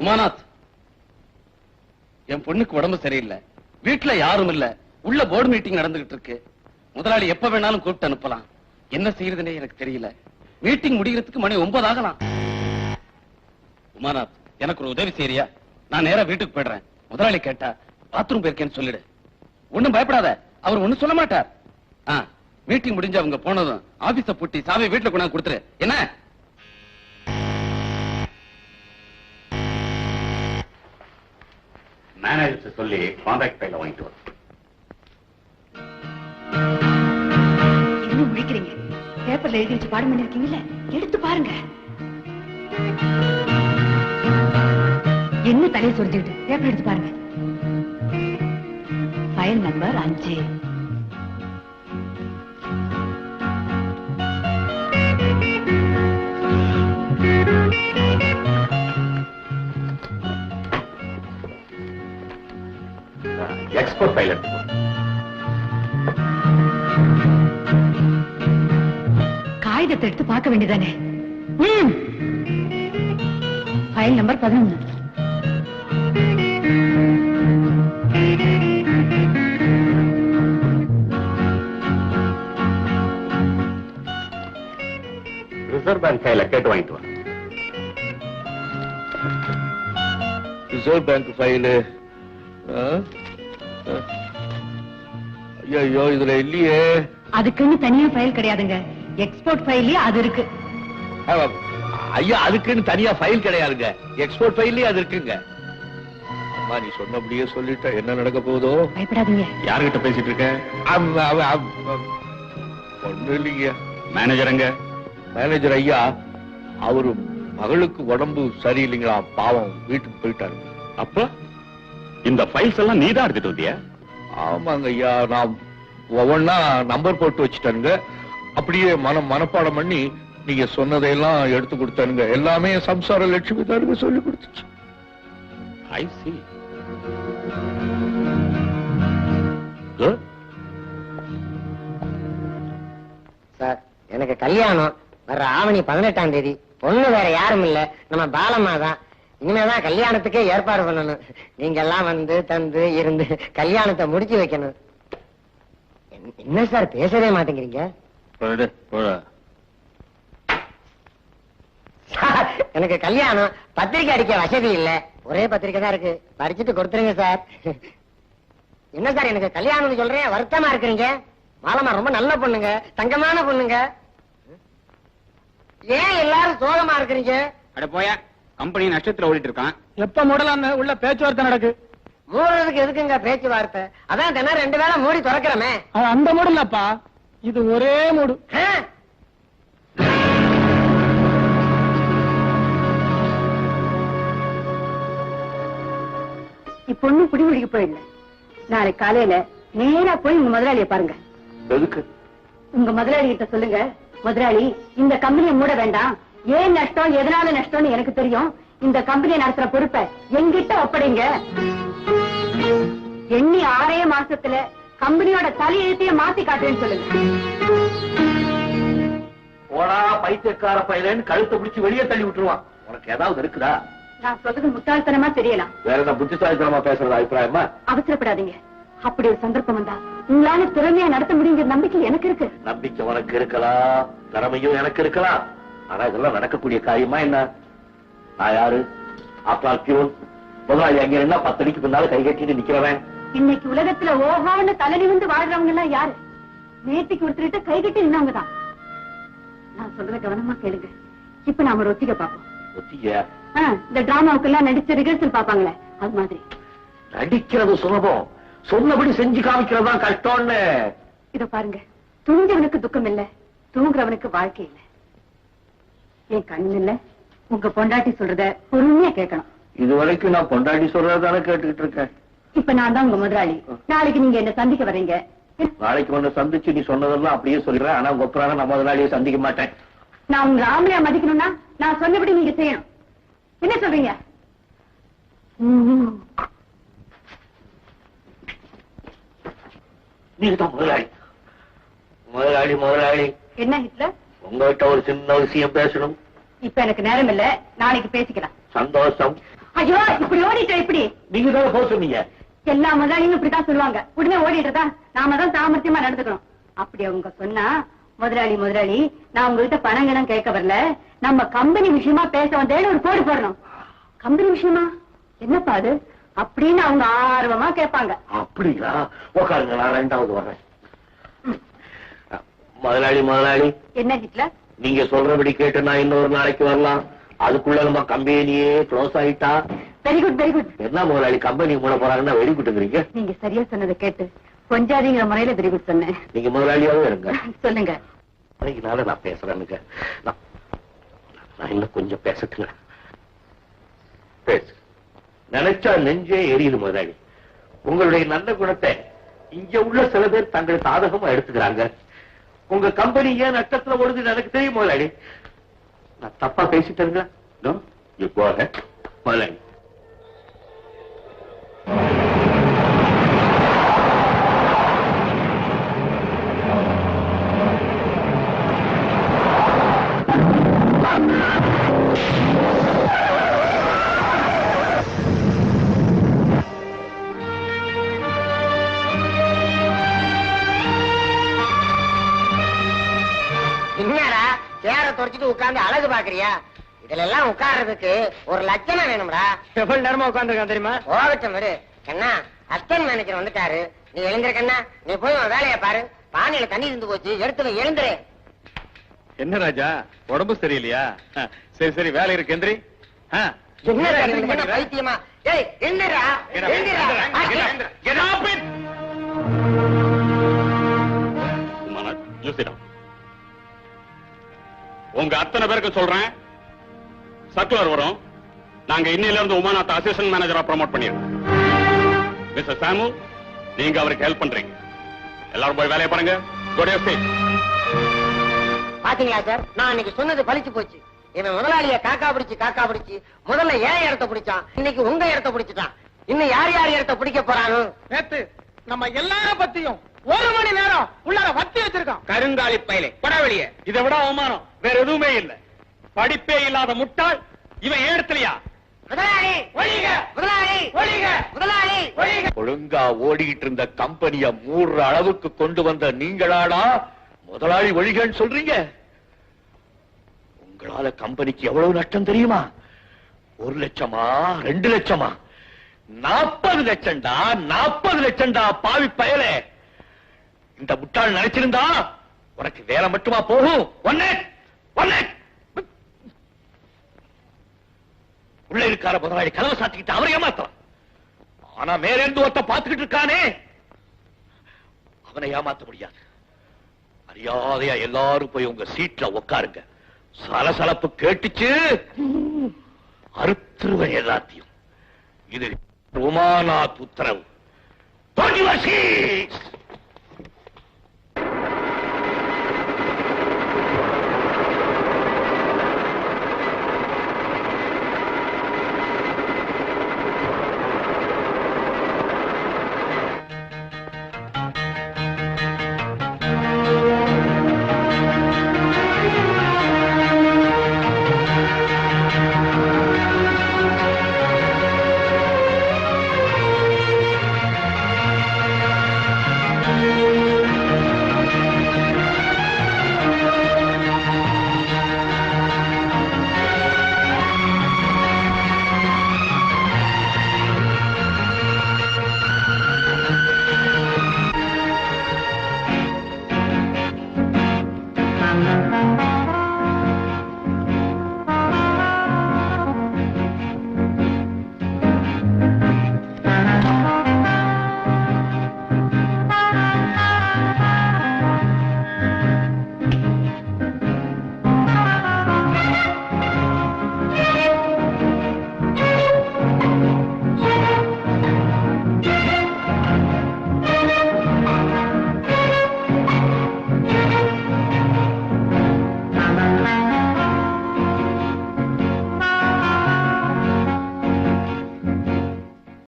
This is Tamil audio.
உமாநாத் என் பொண்ணுக்கு உடம்பு சரியில்லை. வீட்டுல யாரும் இல்ல. உள்ள போர்டு மீட்டிங் நடந்துகிட்டு இருக்கு. முதலாளி எப்ப வேணாலும் கூப்பிட்டு அனுப்பலாம். என்ன செய்யறதுன்னே எனக்கு தெரியல. மீட்டிங் முடிகிறதுக்கு மணி ஒன்பது ஆகலாம். உமாநாத் எனக்கு ஒரு உதவி செய்யறியா நான் நேரா வீட்டுக்கு போயிடுறேன். முதலாளி கேட்டா பாத்ரூம் போயிருக்கேன்னு சொல்லிடு. ஒண்ணும் பயப்படாத. அவர் ஒண்ணும் சொல்ல மாட்டார். மீட்டிங் முடிஞ்சு அவங்க போனதும் ஆபீஸ பூட்டி சாவி வீட்டுல கொண்டாந்து கொடுத்துரு. என்ன? மேனேஜர் சொல்லி கான்ட்ராக்ட் ஃபைல வாங்கிட்டு வரும் என்ன முடிக்கிறீங்க பேப்பர்ல எழுதி வச்சு பாடம் பண்ணிருக்கீங்கல்ல? எடுத்து பாருங்க. என்ன தலையை சொல்லிட்டு பேப்பர் எடுத்து பாருங்க. ஃபைல் நம்பர் அஞ்சு. ஃபைல் எடுத்து காகிதத்தை எடுத்து பார்க்க வேண்டியதானே? ம். ஃபைல் நம்பர் பதினொன்னு. ரிசர்வ் பேங்க் ஃபைல கேட்டு வாங்கிட்டு வர ரிசர்வ் பேங்க் ஃபைலு ஐயோ இதுல இல்லையே. அதுக்குன்னு தனியா ஃபைல் கிடையாதுங்க. எக்ஸ்போர்ட் ஃபைல்லயே அது இருக்கு. ஐயா அதுக்குன்னு தனியா ஃபைல் கிடையாதுங்க. எக்ஸ்போர்ட் ஃபைல்லயே அது இருக்குங்க. அம்மா நீ சொன்னபடியே சொல்லிட்ட என்ன நடக்க போகுதோ? பயப்படாதீங்க. யாருகிட்ட பேசிட்டு இருக்க? ஒண்ணும் இல்லைங்க. மேனேஜர் எங்க? மேனேஜர் ஐயா அவரு மகளுக்கு உடம்பு சரியில்லைங்களா? பாவம் வீட்டுக்கு போயிட்டாரு. அப்ப? இந்த ஃபைல்ஸ் எல்லாம் நீதான் எடுத்துட்டு வந்தியா? ஆமாங்க ஐயா நான் ஒவ்வொன்னா நம்பர் போட்டு வச்சுட்டேனுங்க. அப்படியே மனம் மனப்பாடம் பண்ணி நீங்க சொன்னதையெல்லாம் எடுத்து கொடுத்தானுங்க. எல்லாமே சம்சார லட்சுமி தாருங்க சொல்லி கொடுத்துச்சு ஐ சி சார் எனக்கு கல்யாணம் வர்ற ஆவணி பதினெட்டாம் தேதி. பொண்ணு வேற யாரும் இல்ல. நம்ம பாலம்மா தான் இனிமேதான் கல்யாணத்துக்கே ஏற்பாடு பண்ணணும். நீங்க எல்லாம் வந்து தந்து இருந்து கல்யாணத்தை முடிச்சு வைக்கணும். என்ன- சார் பேசவே மாட்டேங்கிறீங்க? எனக்கு கல்யாணம் பத்திரிக்கை அடிக்க வசதி இல்ல. ஒரே பத்திரிக்கை தான் இருக்கு. படிச்சுட்டு கொடுத்துருங்க சார். என்ன சார் எனக்கு கல்யாணம்னு சொல்றேன் வருத்தமா இருக்கிறீங்க? மாலமா ரொம்ப நல்ல பொண்ணுங்க தங்கமான பொண்ணுங்க. ஏன் எல்லாரும் சோகமா இருக்கிறீங்க? அட போயா. கம்பெனி நஷ்டத்துல ஓடிட்டு இருக்கான் எப்ப மூடலாம்னு உள்ள பேச்சுவார்த்தை நடக்கு. மூடுறதுக்கு எதுக்குங்க பேச்சுவார்த்தை? அதான் தினம் ரெண்டு வேளை மூடி திறக்கிறோமே. அது அந்த மூடு இல்லப்பா இது ஒரே மூடு? இப்ப ஒண்ணும் குடிமுடிக்க போயிடல நாளை காலையில நேரா போய் உங்க முதலாளிய பாருங்க. எதுக்கு? உங்க முதலாளி கிட்ட சொல்லுங்க. முதலாளி இந்த கம்பெனியை மூட வேண்டாம். ஏன் நஷ்டம் எதனால நஷ்டம்னு எனக்கு தெரியும். இந்த கம்பெனியை நடத்துற பொறுப்பை எங்கிட்ட ஒப்படைங்க. எண்ணி ஆறே மாசத்துல கம்பெனியோட தலையெழுத்தையே மாத்தி காட்டுறேன்னு சொல்லுங்க. போடா பைத்தியக்கார பையலன்னு கழுத்தை பிடிச்சு வெளியே தள்ளி விட்டுருவான். உனக்கு ஏதாவது இருக்குதா? நான் சொல்றது முட்டாள்தனமா தெரியலாம். வேற என்ன புத்திசாலித்தனமா பேசுறது அபிப்பிராயமா? அவசரப்படாதீங்க. அப்படி ஒரு சந்தர்ப்பம் வந்தா உங்களால திறமையா நடத்த முடியுங்கிற நம்பிக்கை எனக்கு இருக்கு. நம்பிக்கை உனக்கு இருக்கலாம் திறமையும் எனக்கு இருக்கலாம். ஆனா இதெல்லாம் நடக்கக்கூடிய காரியமா என்ன? நான் யாரு? ஆப்டால் பியூன் முதலாளி அங்க என்ன பத்தடிக்கு பின்னால கை கட்டிட்டு நிக்கிறவன்? இன்னைக்கு உலகத்துல ஓஹோன்னு தலை நிமிந்து வாழ்றவங்க எல்லாம் யாரு? நேத்திக்கு ஒருத்தர்கிட்ட கை கட்டி நின்னவங்க தான். நான் சொல்றத கவனமா கேளுங்க. இப்ப நாம ஒரு ஒத்திகை பார்ப்போம். ஒத்திக இந்த டிராமாவுக்கு எல்லாம் நடிச்ச ரிஹர்சல் பாப்பாங்களே அது மாதிரி. நடிக்கிறது சுலபம். சொன்னபடி செஞ்சு காமிக்கிறது கஷ்டம்னு. இத பாருங்க துணிஞ்சவனுக்கு துக்கம் இல்ல தூங்குறவனுக்கு வாழ்க்கை இல்ல. என் கண்ணு இல்ல உங்க பொண்டாட்டி சொல்றத பொறுமையா கேட்கணும். இது வரைக்கும் நான் பொண்டாட்டி சொல்றதானே கேட்டுக்கிட்டு இருக்கேன். இப்ப நான் தான் உங்க முதலாளி. நாளைக்கு நீங்க என்ன சந்திக்க வர்றீங்க நாளைக்கு வந்து சந்திச்சு நீ சொன்னதெல்லாம் அப்படியே சொல்றேன் ஆனா உங்க அப்புறம் நான் முதலாளியை சந்திக்க மாட்டேன். நான் உங்களை ஆம்பளையா மதிக்கணும்னா நான் சொன்னபடி நீங்க செய்யணும். என்ன சொல்றீங்க. நீங்க தான் முதலாளி. முதலாளி முதலாளி. என்ன ஹிட்லர்? உங்ககிட்ட ஒரு சின்ன விஷயம் பேசணும். இப்ப எனக்கு நேரம் இல்ல. நாளைக்கு பேசிக்கலாம். சந்தோஷம். ஐயோ இப்படி ஓடிட்ட இப்படி நீங்க தானே போக சொன்னீங்க? எல்லா முதலாளியும் இப்படித்தான் சொல்லுவாங்க. உடனே ஓடிடுறதா? நாம தான் சாமர்த்தியமா நடந்துக்கணும். அப்படி அவங்க சொன்னா முதலாளி முதலாளி நான் உங்ககிட்ட பணம் கிணம் கேட்க வரல. நம்ம கம்பெனி விஷயமா பேச வந்தேன்னு ஒரு போடு போடணும். கம்பெனி விஷயமா? என்னப்பா அது? அப்படின்னு அவங்க ஆர்வமா கேட்பாங்க. அப்படிங்களா? உட்காருங்க நான் ரெண்டாவது வர்றேன். முதலாளி முதலாளி. என்ன ஹிட்லர்? நீங்க சொல்றபடி கேட்டு நான் இன்னொரு நாளைக்கு வரலாம். அதுக்குள்ள நம்ம கம்பெனியே க்ளோஸ் ஆயிட்டா? வெரி குட் வெரி குட் என்ன முதலாளி கம்பெனி மூட போறாங்கன்னா வெடி குட்டுங்கிறீங்க நீங்க சரியா சொன்னதை கேட்டு கொஞ்சாதிங்கிற முறையில வெரி குட் சொன்னேன். நீங்க முதலாளியாவும் இருங்க. சொல்லுங்க. நாளைக்குனால நான் பேசுறேனுங்க. நான் இன்னும் கொஞ்சம் பேசட்டுங்க. பேசு. நினைச்சா நெஞ்சே எரியுது முதலாளி. உங்களுடைய நல்ல குணத்தை இங்க உள்ள சில பேர் தங்கள் சாதகமா எடுத்துக்கிறாங்க. உங்க கம்பெனி ஏன் நஷ்டத்துல ஓடுது எனக்கு தெரியும் முதலாளி. நான் தப்பா பேசிட்டேங்க இப்போ முதலாளி. என்னடா? சேர தொடச்சிட்டு உட்கார்ந்து அழகு பாக்குறியா இதுல எல்லாம் உட்கார்றதுக்கு ஒரு லட்சணம் வேணும்டா. எவ்வளவு நேரமா உட்காந்துருக்கான் தெரியுமா? போகட்டும் இரு கண்ணா அஸ்டன் மேனேஜர் வந்துட்டாரு. நீ எழுந்திர கண்ணா. நீ போய் வேலையை பாரு. பானையில தண்ணி இருந்து போச்சு. எடுத்து எழுந்துரு. என்ன ராஜா? உடம்பு சரியில்லையா? சரி சரி வேலை இருக்கு. எந்திரி. என்னடா. பைத்தியமா? ஏய் எழுந்துடா Get up, உங்க அத்தனை பேருக்கு சொல்றேன். சர்க்குலர் வரும். நாங்க இன்னையில இருந்து உமாநாத் அசிஸ்டன்ட் மேனேஜரா ப்ரோமோட் பண்ணிருக்கோம் மிஸ்டர் சாமு நீங்க அவருக்கு ஹெல்ப் பண்றீங்க. எல்லாரும் போய் வேலையை பாருங்க. குட் ஸ்டேட் பாத்தீங்களா சார்? நான் அன்னைக்கு சொன்னது பழிச்சு போச்சு. இவன் முதலாளிய காக்கா பிடிச்சு காக்கா பிடிச்சு முதல்ல ஏன் இடத்த பிடிச்சான்? இன்னைக்கு உங்க இடத்த பிடிச்சிட்டான். இன்னும் யார் யார் இடத்த பிடிக்க போறானு நேத்து நம்ம எல்லார பத்தியும் ஒரு மணி நேரம் உள்ளார வத்தி வச்சிருக்கான். கருங்காலி பயலே. படவெளிய இதை விட அவமானம். வேற எதுவுமே இல்ல. படிப்பே இல்லாத முட்டாள் இவன் ஏடத்திலையா முதலாளி! ஒழிக! முதலாளி! ஒழிக! முதலாளி! ஒழுங்கா ஓடிக்கிட்டு இருந்த கம்பெனிய மூடுற அளவுக்கு கொண்டு வந்த நீங்களாடா? முதலாளி ஒழிகன்னு சொல்றீங்க? உங்களால கம்பெனிக்கு எவ்வளவு நஷ்டம் தெரியுமா? ஒரு லட்சமா? ரெண்டு லட்சமா? நாற்பது லட்சம்டா? நாற்பது லட்சம்டா பாவி பயலே. இந்த முட்டாள் நினைச்சிருந்தா உனக்கு வேலை மட்டுமா போகும்? ஒன்னே உள்ள இருக்கார முதலாளி கதவை சாத்திக்கிட்டு அவரை ஏமாத்தலாம். ஆனா மேலிருந்து ஒருத்த பார்த்துக்கிட்டு இருக்கானே அவனை ஏமாத்த முடியாது. அறியாதையா எல்லாரும் போய் உங்க சீட்ல உட்காருங்க சலசலப்பு கேட்டுச்சு. அறுத்துருவன் எல்லாத்தையும். இது உமாநாத் உத்தரவு.